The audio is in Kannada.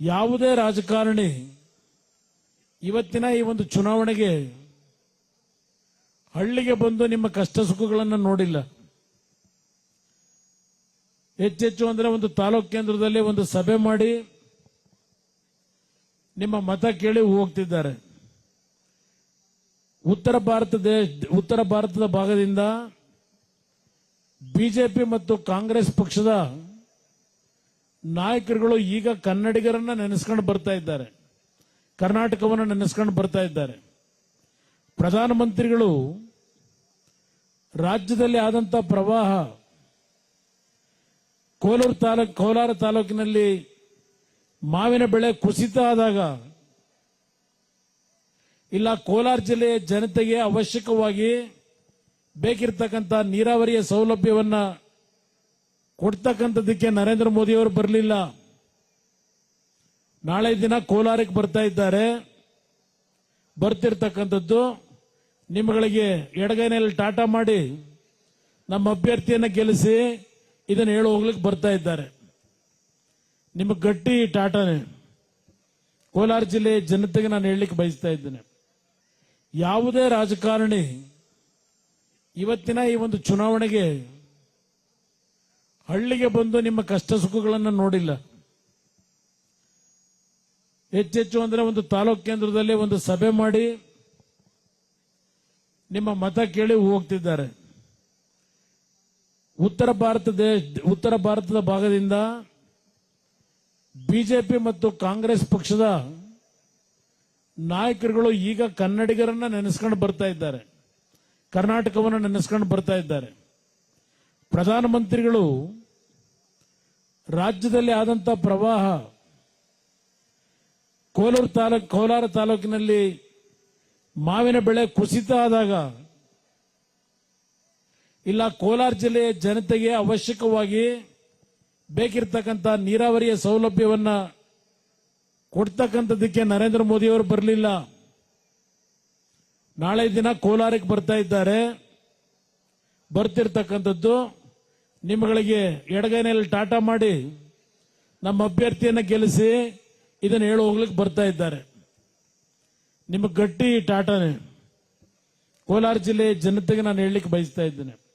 ಯಾವುದೇ ರಾಜಕಾರಣಿ ಇವತ್ತಿನ ಈ ಒಂದು ಚುನಾವಣೆಗೆ ಹಳ್ಳಿಗೆ ಬಂದು ನಿಮ್ಮ ಕಷ್ಟ ಸುಖಗಳನ್ನು ನೋಡಿಲ್ಲ. ಹೆಚ್ಚೆಚ್ಚು ಅಂದ್ರೆ ಒಂದು ತಾಲೂಕ್ ಕೇಂದ್ರದಲ್ಲಿ ಒಂದು ಸಭೆ ಮಾಡಿ ನಿಮ್ಮ ಮತ ಕೇಳಿ ಹೋಗ್ತಿದ್ದಾರೆ. ಉತ್ತರ ಭಾರತ ದೇಶ, ಉತ್ತರ ಭಾರತದ ಭಾಗದಿಂದ ಬಿಜೆಪಿ ಮತ್ತು ಕಾಂಗ್ರೆಸ್ ಪಕ್ಷದ ನಾಯಕರುಗಳು ಈಗ ಕನ್ನಡಿಗರನ್ನ ನೆನೆಸ್ಕೊಂಡು ಬರ್ತಾ ಇದ್ದಾರೆ. ಕರ್ನಾಟಕವನ್ನು ನೆನೆಸ್ಕೊಂಡು ಬರ್ತಾ ಇದ್ದಾರೆ. ಪ್ರಧಾನಮಂತ್ರಿಗಳು ರಾಜ್ಯದಲ್ಲಿ ಆದಂತ ಪ್ರವಾಹ ಕೋಲಾರ ತಾಲೂಕ್ ಕೋಲಾರ ತಾಲೂಕಿನಲ್ಲಿ ಮಾವಿನ ಬೆಳೆ ಕುಸಿತ ಆದಾಗ ಇಲ್ಲ ಕೋಲಾರ ಜಿಲ್ಲೆಯ ಜನತೆಗೆ ಅವಶ್ಯಕವಾಗಿ ಬೇಕಿರ್ತಕ್ಕಂಥ ನೀರಾವರಿಯ ಸೌಲಭ್ಯವನ್ನ ಕೊಡ್ತಕ್ಕಂಥದ್ದಕ್ಕೆ ನರೇಂದ್ರ ಮೋದಿ ಅವರು ಬರಲಿಲ್ಲ. ನಾಳೆ ದಿನ ಕೋಲಾರಕ್ಕೆ ಬರ್ತಾ ಇದ್ದಾರೆ. ಬರ್ತಿರ್ತಕ್ಕಂಥದ್ದು ನಿಮ್ಮಗಳಿಗೆ ಎಡಗೈನಲ್ಲಿ ಟಾಟಾ ಮಾಡಿ ನಮ್ಮ ಅಭ್ಯರ್ಥಿಯನ್ನ ಗೆಲ್ಲಿಸಿ ಇದನ್ನು ಹೇಳಿ ಹೋಗ್ಲಿಕ್ಕೆ ಬರ್ತಾ ಇದ್ದಾರೆ. ನಿಮ್ಮ ಗಟ್ಟಿ ಟಾಟಾನೆ. ಕೋಲಾರ ಜಿಲ್ಲೆಯ ಜನತೆಗೆ ನಾನು ಹೇಳಲಿಕ್ಕೆ ಬಯಸ್ತಾ ಇದ್ದೇನೆ. ಯಾವುದೇ ರಾಜಕಾರಣಿ ಇವತ್ತಿನ ಈ ಒಂದು ಚುನಾವಣೆಗೆ ಹಳ್ಳಿಗೆ ಬಂದು ನಿಮ್ಮ ಕಷ್ಟ ಸುಖಗಳನ್ನು ನೋಡಿಲ್ಲ. ಹೆಚ್ಚೆಚ್ಚು ಅಂದ್ರೆ ಒಂದು ತಾಲೂಕ್ ಕೇಂದ್ರದಲ್ಲಿ ಒಂದು ಸಭೆ ಮಾಡಿ ನಿಮ್ಮ ಮತ ಕೇಳಿ ಹೋಗ್ತಿದ್ದಾರೆ. ಉತ್ತರ ಭಾರತ ದೇಶ ಉತ್ತರ ಭಾರತದ ಭಾಗದಿಂದ ಬಿಜೆಪಿ ಮತ್ತು ಕಾಂಗ್ರೆಸ್ ಪಕ್ಷದ ನಾಯಕರುಗಳು ಈಗ ಕನ್ನಡಿಗರನ್ನ ನೆನೆಸ್ಕೊಂಡು ಬರ್ತಾ ಇದ್ದಾರೆ. ಕರ್ನಾಟಕವನ್ನು ನೆನೆಸ್ಕೊಂಡು ಬರ್ತಾ ಇದ್ದಾರೆ. ಪ್ರಧಾನಮಂತ್ರಿಗಳು ರಾಜ್ಯದಲ್ಲಿ ಆದಂತ ಪ್ರವಾಹ ಕೋಲಾರ ತಾಲೂಕ್ ಕೋಲಾರ ತಾಲೂಕಿನಲ್ಲಿ ಮಾವಿನ ಬೆಳೆ ಕುಸಿತ ಆದಾಗ ಇಲ್ಲ ಕೋಲಾರ ಜಿಲ್ಲೆಯ ಜನತೆಗೆ ಅವಶ್ಯಕವಾಗಿ ಬೇಕಿರ್ತಕ್ಕಂಥ ನೀರಾವರಿಯ ಸೌಲಭ್ಯವನ್ನ ಕೊಡ್ತಕ್ಕಂಥದ್ದಕ್ಕೆ ನರೇಂದ್ರ ಮೋದಿ ಅವರು ಬರಲಿಲ್ಲ. ನಾಳೆ ದಿನ ಕೋಲಾರಕ್ಕೆ ಬರ್ತಾ ಇದ್ದಾರೆ. ಬರ್ತಿರ್ತಕ್ಕಂಥದ್ದು ನಿಮ್ಮಗಳಿಗೆ ಎಡಗೈನಲ್ಲಿ ಟಾಟಾ ಮಾಡಿ ನಮ್ಮ ಅಭ್ಯರ್ಥಿಯನ್ನ ಗೆಲ್ಲಿಸಿ ಇದನ್ನು ಹೇಳಿ ಹೋಗ್ಲಿಕ್ಕೆ ಬರ್ತಾ ಇದ್ದಾರೆ. ನಿಮ್ಮ ಗಟ್ಟಿ ಟಾಟಾನೆ. ಕೋಲಾರ ಜಿಲ್ಲೆ ಜನತೆಗೆ ನಾನು ಹೇಳಲಿಕ್ಕೆ ಬಯಸ್ತಾ ಇದ್ದೇನೆ.